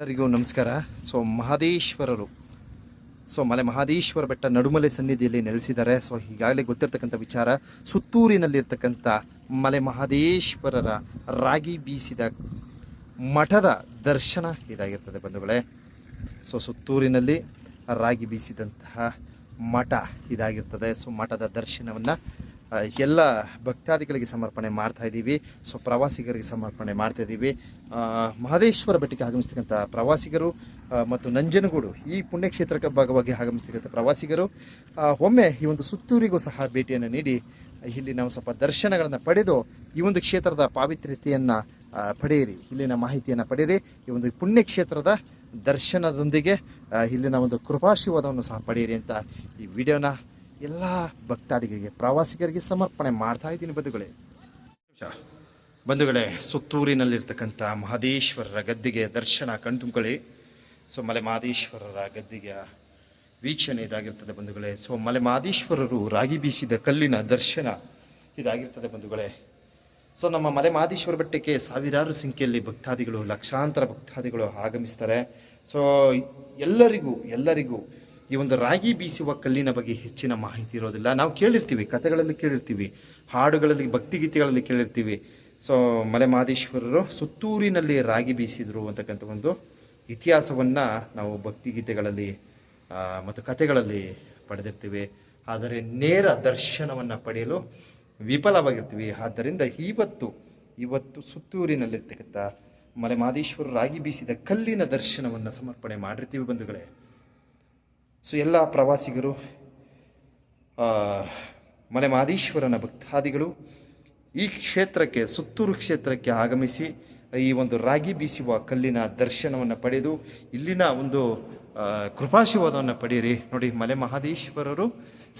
ಎಲ್ಲರಿಗೂ ನಮಸ್ಕಾರ. ಸೊ, ಮಹದೇಶ್ವರರು. ಸೊ, ಮಲೆ ಮಹದೇಶ್ವರ ಬೆಟ್ಟ ನಡುಮಲೆ ಸನ್ನಿಧಿಯಲ್ಲಿ ನೆಲೆಸಿದ್ದಾರೆ. ಸೊ, ಈಗಾಗಲೇ ಗೊತ್ತಿರ್ತಕ್ಕಂಥ ವಿಚಾರ, ಸುತ್ತೂರಿನಲ್ಲಿರ್ತಕ್ಕಂಥ ಮಲೆ ಮಹದೇಶ್ವರರ ರಾಗಿ ಬೀಸಿದ ಮಠದ ದರ್ಶನ ಇದಾಗಿರ್ತದೆ ಬಂಧುಗಳೇ. ಸೊ, ಸುತ್ತೂರಿನಲ್ಲಿ ರಾಗಿ ಬೀಸಿದಂತಹ ಮಠ ಇದಾಗಿರ್ತದೆ. ಸೊ, ಮಠದ ದರ್ಶನವನ್ನು ಎಲ್ಲ ಭಕ್ತಾದಿಗಳಿಗೆ ಸಮರ್ಪಣೆ ಮಾಡ್ತಾ ಇದ್ದೀವಿ. ಸೊ, ಪ್ರವಾಸಿಗರಿಗೆ ಸಮರ್ಪಣೆ ಮಾಡ್ತಾ ಇದ್ದೀವಿ. ಮಹದೇಶ್ವರ ಬೆಟ್ಟಕ್ಕೆ ಆಗಮಿಸ್ತಕ್ಕಂಥ ಪ್ರವಾಸಿಗರು ಮತ್ತು ನಂಜನಗೂಡು ಈ ಪುಣ್ಯಕ್ಷೇತ್ರಕ್ಕೆ ಭಾಗವಾಗಿ ಆಗಮಿಸ್ತಕ್ಕಂಥ ಪ್ರವಾಸಿಗರು ಒಮ್ಮೆ ಈ ಒಂದು ಸುತ್ತೂರಿಗೂ ಸಹ ಭೇಟಿಯನ್ನು ನೀಡಿ, ಇಲ್ಲಿ ನಾವು ಸ್ವಲ್ಪ ದರ್ಶನಗಳನ್ನು ಪಡೆದು ಈ ಒಂದು ಕ್ಷೇತ್ರದ ಪಾವಿತ್ರ್ಯತೆಯನ್ನು ಪಡೆಯಿರಿ. ಇಲ್ಲಿನ ಮಾಹಿತಿಯನ್ನು ಪಡೆಯಿರಿ. ಈ ಒಂದು ಪುಣ್ಯಕ್ಷೇತ್ರದ ದರ್ಶನದೊಂದಿಗೆ ಇಲ್ಲಿನ ಒಂದು ಕೃಪಾಶೀರ್ವಾದವನ್ನು ಸಹ ಪಡೆಯಿರಿ ಅಂತ ಈ ವಿಡಿಯೋನ ಎಲ್ಲ ಭಕ್ತಾದಿಗಳಿಗೆ, ಪ್ರವಾಸಿಗರಿಗೆ ಸಮರ್ಪಣೆ ಮಾಡ್ತಾ ಇದ್ದೀನಿ ಬಂಧುಗಳೇ. ಬಂಧುಗಳೇ, ಸುತ್ತೂರಿನಲ್ಲಿರ್ತಕ್ಕಂಥ ಮಹದೇಶ್ವರರ ಗದ್ದಿಗೆ ದರ್ಶನ ಕಣ್ತುಂಬ್ಕೊಳ್ಳಿ ಸೊ ಮಲೆ ಮಹದೇಶ್ವರರ ಗದ್ದಿಗೆ ವೀಕ್ಷಣೆ ಇದಾಗಿರ್ತದೆ ಬಂಧುಗಳೇ. ಸೊ ಮಲೆ ಮಹದೇಶ್ವರರು ರಾಗಿ ಬೀಸಿದ ಕಲ್ಲಿನ ದರ್ಶನ ಇದಾಗಿರ್ತದೆ ಬಂಧುಗಳೇ. ಸೊ, ನಮ್ಮ ಮಲೆ ಮಹದೇಶ್ವರ ಬೆಟ್ಟಕ್ಕೆ ಸಾವಿರಾರು ಸಂಖ್ಯೆಯಲ್ಲಿ ಭಕ್ತಾದಿಗಳು, ಲಕ್ಷಾಂತರ ಭಕ್ತಾದಿಗಳು ಆಗಮಿಸ್ತಾರೆ. ಸೊ, ಎಲ್ಲರಿಗೂ ಎಲ್ಲರಿಗೂ ಈ ಒಂದು ರಾಗಿ ಬೀಸುವ ಕಲ್ಲಿನ ಬಗ್ಗೆ ಹೆಚ್ಚಿನ ಮಾಹಿತಿ ಇರೋದಿಲ್ಲ. ನಾವು ಕೇಳಿರ್ತೀವಿ, ಕಥೆಗಳಲ್ಲಿ ಕೇಳಿರ್ತೀವಿ, ಹಾಡುಗಳಲ್ಲಿ, ಭಕ್ತಿಗೀತೆಗಳಲ್ಲಿ ಕೇಳಿರ್ತೀವಿ. ಸೊ ಮಲೆ ಮಹದೇಶ್ವರರು ಸುತ್ತೂರಿನಲ್ಲಿ ರಾಗಿ ಬೀಸಿದರು ಅಂತಕ್ಕಂಥ ಒಂದು ಇತಿಹಾಸವನ್ನು ನಾವು ಭಕ್ತಿಗೀತೆಗಳಲ್ಲಿ ಮತ್ತು ಕಥೆಗಳಲ್ಲಿ ಪಡೆದಿರ್ತೀವಿ. ಆದರೆ ನೇರ ದರ್ಶನವನ್ನು ಪಡೆಯಲು ವಿಫಲವಾಗಿರ್ತೀವಿ. ಆದ್ದರಿಂದ ಇವತ್ತು ಇವತ್ತು ಸುತ್ತೂರಿನಲ್ಲಿರ್ತಕ್ಕಂಥ ಮಲೆ ಮಹದೇಶ್ವರ ರಾಗಿ ಬೀಸಿದ ಕಲ್ಲಿನ ದರ್ಶನವನ್ನು ಸಮರ್ಪಣೆ ಮಾಡಿರ್ತೀವಿ ಬಂಧುಗಳೇ. ಸೊ ಎಲ್ಲ ಪ್ರವಾಸಿಗರು ಮಲೆ ಮಾದೀಶ್ವರನ ಭಕ್ತಾದಿಗಳು ಈ ಕ್ಷೇತ್ರಕ್ಕೆ, ಸುತ್ತೂರು ಕ್ಷೇತ್ರಕ್ಕೆ ಆಗಮಿಸಿ ಈ ಒಂದು ರಾಗಿ ಬೀಸುವ ಕಲ್ಲಿನ ದರ್ಶನವನ್ನು ಪಡೆದು, ಇಲ್ಲಿನ ಒಂದು ಕೃಪಾಶೀವಾದವನ್ನು ಪಡೆಯಿರಿ. ನೋಡಿ ಮಲೆ ಮಹಾದೇಶ್ವರರು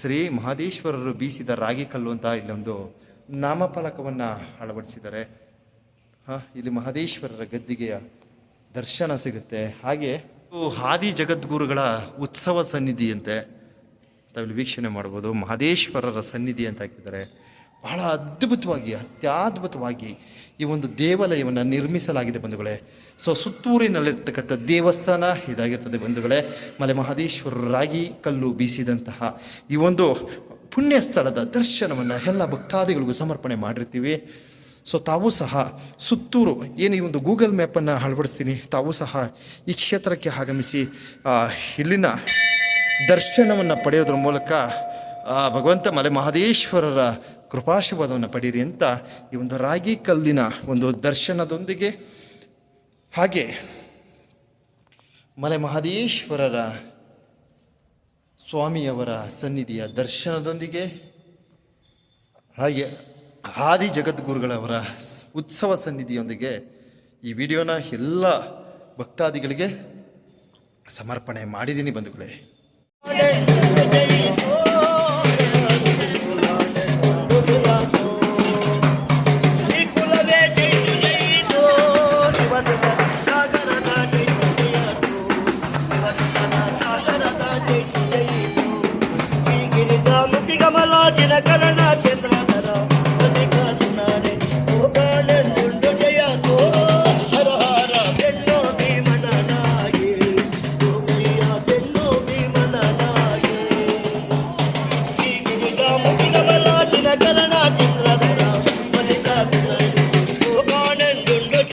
ಶ್ರೀ ಮಹಾದೇಶ್ವರರು ಬೀಸಿದ ರಾಗಿ ಕಲ್ಲು ಅಂತ ಇಲ್ಲೊಂದು ನಾಮಫಲಕವನ್ನು ಅಳವಡಿಸಿದ್ದಾರೆ. ಹಾಂ, ಇಲ್ಲಿ ಮಹದೇಶ್ವರರ ಗದ್ದಿಗೆಯ ದರ್ಶನ ಸಿಗುತ್ತೆ. ಹಾಗೆ ಹಾದಿ ಜಗದ್ಗುರುಗಳ ಉತ್ಸವ ಸನ್ನಿಧಿಯಂತೆ ತಾವಿಲ್ಲಿ ವೀಕ್ಷಣೆ ಮಾಡ್ಬೋದು. ಮಹದೇಶ್ವರರ ಸನ್ನಿಧಿ ಅಂತ ಹಾಕಿದ್ದಾರೆ. ಬಹಳ ಅದ್ಭುತವಾಗಿ, ಅತ್ಯದ್ಭುತವಾಗಿ ಈ ಒಂದು ದೇವಾಲಯವನ್ನು ನಿರ್ಮಿಸಲಾಗಿದೆ ಬಂಧುಗಳೇ. ಸೊ, ಸುತ್ತೂರಿನಲ್ಲಿರ್ತಕ್ಕಂಥ ದೇವಸ್ಥಾನ ಇದಾಗಿರ್ತದೆ ಬಂಧುಗಳೇ. ಮಲೆ ಮಹದೇಶ್ವರರಾಗಿ ಕಲ್ಲು ಬೀಸಿದಂತಹ ಈ ಒಂದು ಪುಣ್ಯ ಸ್ಥಳದ ದರ್ಶನವನ್ನು ಎಲ್ಲ ಭಕ್ತಾದಿಗಳಿಗೂ ಸಮರ್ಪಣೆ ಮಾಡಿರ್ತೀವಿ. ಸೊ ತಾವು ಸಹ ಸುತ್ತೂರು, ಏನು ಈ ಒಂದು ಗೂಗಲ್ ಮ್ಯಾಪನ್ನು ಅಳವಡಿಸ್ತೀನಿ, ತಾವು ಸಹ ಈ ಕ್ಷೇತ್ರಕ್ಕೆ ಆಗಮಿಸಿ ಇಲ್ಲಿನ ದರ್ಶನವನ್ನು ಪಡೆಯೋದ್ರ ಮೂಲಕ ಭಗವಂತ ಮಲೆ ಮಹದೇಶ್ವರರ ಕೃಪಾಶೀರ್ವಾದವನ್ನು ಪಡೀರಿ ಅಂತ ಈ ಒಂದು ರಾಗಿ ಕಲ್ಲಿನ ಒಂದು ದರ್ಶನದೊಂದಿಗೆ, ಹಾಗೆ ಮಲೆ ಮಹದೇಶ್ವರರ ಸ್ವಾಮಿಯವರ ಸನ್ನಿಧಿಯ ದರ್ಶನದೊಂದಿಗೆ, ಹಾಗೆ ಆದಿ ಜಗದ್ಗುರುಗಳವರ ಉತ್ಸವ ಸನ್ನಿಧಿಯೊಂದಿಗೆ ಈ ವಿಡಿಯೋನ ಎಲ್ಲ ಭಕ್ತಾದಿಗಳಿಗೆ ಸಮರ್ಪಣೆ ಮಾಡಿದ್ದೀನಿ ಬಂಧುಗಳೇ. ಕರಣ ಚಂದ್ರ